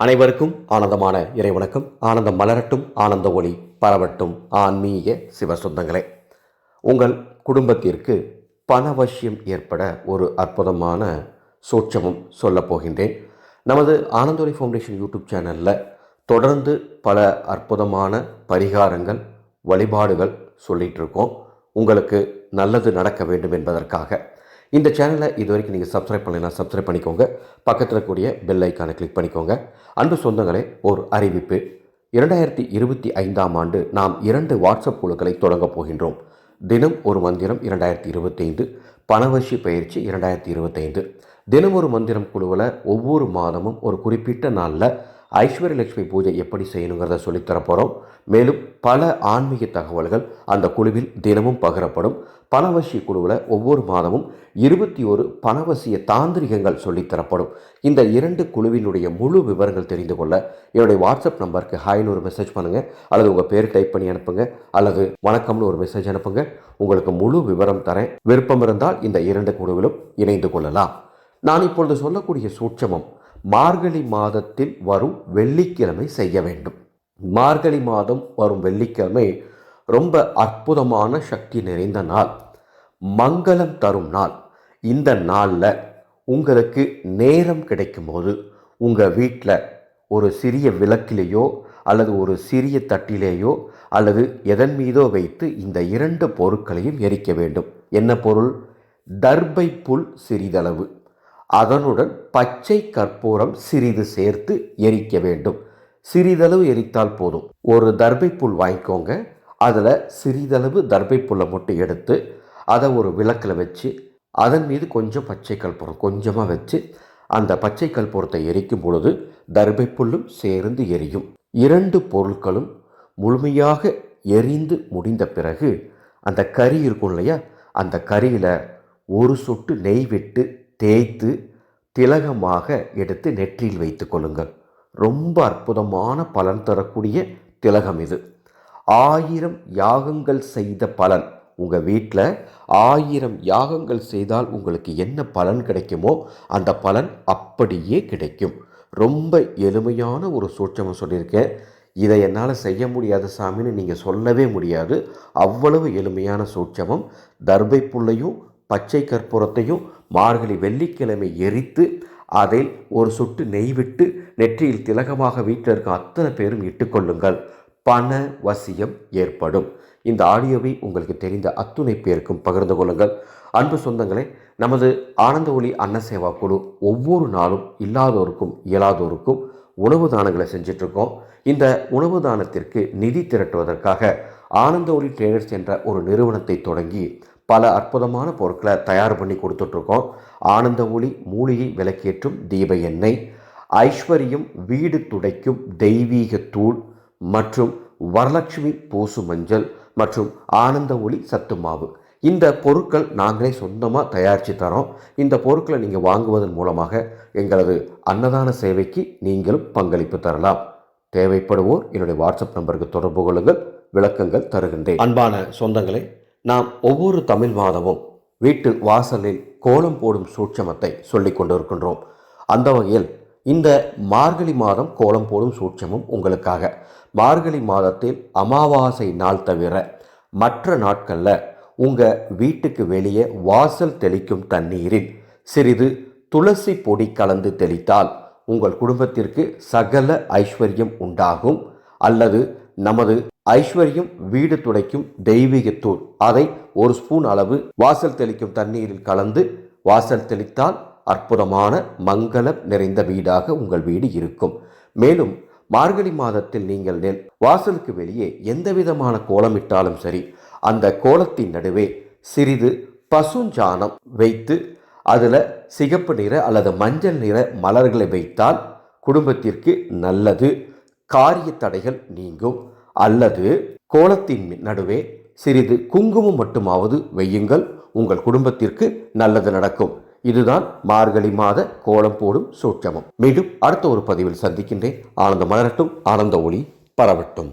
அனைவருக்கும் ஆனந்தமான இறைவணக்கம். ஆனந்தம் மலரட்டும் ஆனந்த ஒளி பரவட்டும். ஆன்மீக சிவ சொந்தங்களே உங்கள் குடும்பத்திற்கு பணவசியம் ஏற்பட ஒரு அற்புதமான சூட்சமும் சொல்லப் போகின்றேன். நமது ஆனந்தோலி ஃபவுண்டேஷன் யூடியூப் சேனலில் தொடர்ந்து பல அற்புதமான பரிகாரங்கள் வழிபாடுகள் சொல்லிகிட்டு இருக்கோம். உங்களுக்கு நல்லது நடக்க வேண்டும் என்பதற்காக இந்த சேனலை இது வரைக்கும் நீங்கள் சப்ஸ்கிரைப் பண்ணலைன்னா சப்ஸ்கிரைப் பண்ணிக்கோங்க. பக்கத்தில் கூடிய பெல் ஐக்கானை கிளிக் பண்ணிக்கோங்க. அன்பு சொந்தங்களே ஒரு அறிவிப்பு. இரண்டாயிரத்தி இருபத்தி ஐந்தாம் ஆண்டு நாம் இரண்டு வாட்ஸ்அப் குழுக்களை தொடங்கப் போகின்றோம். தினம் ஒரு மந்திரம் இரண்டாயிரத்தி இருபத்தைந்து பணவசி பயிற்சி இரண்டாயிரத்தி இருபத்தைந்து. தினம் ஒரு மந்திரம் குழுவில் ஒவ்வொரு மாதமும் ஒரு குறிப்பிட்ட நாளில் ஐஸ்வர்ய லட்சுமி பூஜை எப்படி செய்யணுங்கிறத சொல்லித்தர போகிறோம் மேலும் பல ஆன்மீக தகவல்கள் அந்த குழுவில் தினமும் பகிரப்படும். பணவசி குழுவில் ஒவ்வொரு மாதமும் இருபத்தி ஒரு பணவசிய தாந்திரிகங்கள் சொல்லித்தரப்படும். இந்த இரண்டு குழுவினுடைய முழு விவரங்கள் தெரிந்து கொள்ள என்னுடைய வாட்ஸ்அப் நம்பருக்கு ஹாய்னு ஒரு மெசேஜ் பண்ணுங்கள் அல்லது உங்கள் பேர் டைப் பண்ணி அனுப்புங்க. அல்லது வணக்கம்னு ஒரு மெசேஜ் அனுப்புங்க. உங்களுக்கு முழு விவரம் தரேன். விருப்பம் இருந்தால் இந்த இரண்டு குழுவிலும் இணைந்து கொள்ளலாம். நான் இப்பொழுது சொல்லக்கூடிய சூட்சமம் மார்கழி மாதத்தில் வரும் வெள்ளிக்கிழமை செய்ய வேண்டும். மார்கழி மாதம் வரும் வெள்ளிக்கிழமை ரொம்ப அற்புதமான சக்தி நிறைந்த நாள். மங்களம் தரும் நாள். இந்த நாளில் உங்களுக்கு நேரம் கிடைக்கும்போது உங்கள் வீட்டில் ஒரு சிறிய விளக்கிலேயோ அல்லது ஒரு சிறிய தட்டிலேயோ அல்லது எதன் மீதோ வைத்து இந்த இரண்டு பொருட்களையும் எரிக்க வேண்டும். என்ன பொருள்? தர்பை புல் சிறிதளவு. அதனுடன் பச்சை கற்பூரம் சிறிது சேர்த்து எரிக்க வேண்டும். சிறிதளவு எரித்தால் போதும். ஒரு தர்பை புல் வாங்கிக்கோங்க. அதில் சிறிதளவு தர்பை புல்லை மட்டும் எடுத்து அதை ஒரு விளக்கில் வச்சு அதன் மீது கொஞ்சம் பச்சை கற்பூரம் கொஞ்சமாக வச்சு அந்த பச்சை கற்பூரத்தை எரிக்கும் பொழுது தர்பை புல்லும் சேர்ந்து எரியும். இரண்டு பொருட்களும் முழுமையாக எரிந்து முடிந்த பிறகு அந்த கறி இருக்கும் இல்லையா? அந்த கறியில் ஒரு சொட்டு நெய் விட்டு தேய்த்து திலகமாக எடுத்து நெற்றியில் வைத்து கொள்ளுங்கள். ரொம்ப அற்புதமான பலன் தரக்கூடிய திலகம் இது. ஆயிரம் யாகங்கள் செய்த பலன். உங்கள் வீட்டில் ஆயிரம் யாகங்கள் செய்தால் உங்களுக்கு என்ன பலன் கிடைக்குமோ அந்த பலன் அப்படியே கிடைக்கும். ரொம்ப எளிமையான ஒரு சூட்சமம் சொல்லியிருக்கேன். இதை என்னால் செய்ய முடியாத சாமின்னு நீங்கள் சொல்லவே முடியாது. அவ்வளவு எளிமையான சூட்சமம். தர்பை புள்ளையும் பச்சை கற்பூரத்தையும் மார்கழி வெள்ளிக்கிழமை எரித்து அதில் ஒரு சொட்டு நெய் விட்டு நெற்றியில் திலகமாக வீட்டில் இருக்க அத்தனை பேரும் இட்டுக்கொள்ளுங்கள். பண வசியம் ஏற்படும். இந்த ஆடியோவை உங்களுக்கு தெரிந்த அத்துணை பேருக்கும் பகிர்ந்து கொள்ளுங்கள். அன்பு சொந்தங்களே நமது ஆனந்த ஒளி அன்னசேவா குழு ஒவ்வொரு நாளும் இல்லாதோருக்கும் இயலாதோருக்கும் உணவு தானங்களை செஞ்சிட்ருக்கோம். இந்த உணவு தானத்திற்கு நிதி திரட்டுவதற்காக ஆனந்த ஒளி ட்ரேடர்ஸ் என்ற ஒரு நிறுவனத்தை தொடங்கி பல அற்புதமான பொருட்களை தயார் பண்ணி கொடுத்துட்ருக்கோம். ஆனந்த ஒளி மூலிகை விளக்கேற்றும் தீப எண்ணெய் ஐஸ்வர்யம் வீடு துடைக்கும் தெய்வீக தூள் மற்றும் வரலட்சுமி பூசு மஞ்சள் மற்றும் ஆனந்த ஒளி சத்து மாவு. இந்த பொருட்கள் நாங்களே சொந்தமாக தயாரித்து தரோம். இந்த பொருட்களை நீங்கள் வாங்குவதன் மூலமாக எங்களது அன்னதான சேவைக்கு நீங்களும் பங்களிப்பு தரலாம். தேவைப்படுவோர் என்னுடைய வாட்ஸ்அப் நம்பருக்கு தொடர்பு கொள்ளுங்கள். விளக்கங்கள் தருகின்றேன். அன்பான சொந்தங்களே நாம் ஒவ்வொரு தமிழ் மாதமும் வீட்டு வாசலில் கோலம் போடும் சூட்சமத்தை சொல்லிக் கொண்டிருக்கின்றோம். அந்த வகையில் இந்த மார்கழி மாதம் கோலம் போடும் சூட்சமும் உங்களுக்காக. மார்கழி மாதத்தில் அமாவாசை நாள் தவிர மற்ற நாட்களில் உங்கள் வீட்டுக்கு வெளியே வாசல் தெளிக்கும் தண்ணீரில் சிறிது துளசி பொடி கலந்து தெளித்தால் உங்கள் குடும்பத்திற்கு சகல ஐஸ்வர்யம் உண்டாகும். அல்லது நமது ஐஸ்வர்யம் வீடு துடைக்கும் தெய்வீகத்தூள் அதை ஒரு ஸ்பூன் அளவு வாசல் தெளிக்கும் தண்ணீரில் கலந்து வாசல் தெளித்தால் அற்புதமான மங்களம் நிறைந்த வீடாக உங்கள் வீடு இருக்கும். மேலும் மார்கழி மாதத்தில் நீங்கள் நெல் வாசலுக்கு வெளியே எந்த விதமான கோலமிட்டாலும் சரி அந்த கோலத்தின் நடுவே சிறிது பசுஞ்சாணம் வைத்து அதில் சிகப்பு நிற அல்லது மஞ்சள் நிற மலர்களை வைத்தால் குடும்பத்திற்கு நல்லது. காரிய தடைகள் நீங்கும். அல்லது கோலத்தின் நடுவே சிறிது குங்குமம் மட்டுமாவது வையுங்கள். உங்கள் குடும்பத்திற்கு நல்லது நடக்கும். இதுதான் மார்கழி மாத கோலம் போடும் சூட்சமம். மீண்டும் அடுத்த ஒரு பதிவில் சந்திக்கின்றேன். ஆனந்த மலரட்டும் ஆனந்த ஒளி பரவட்டும்.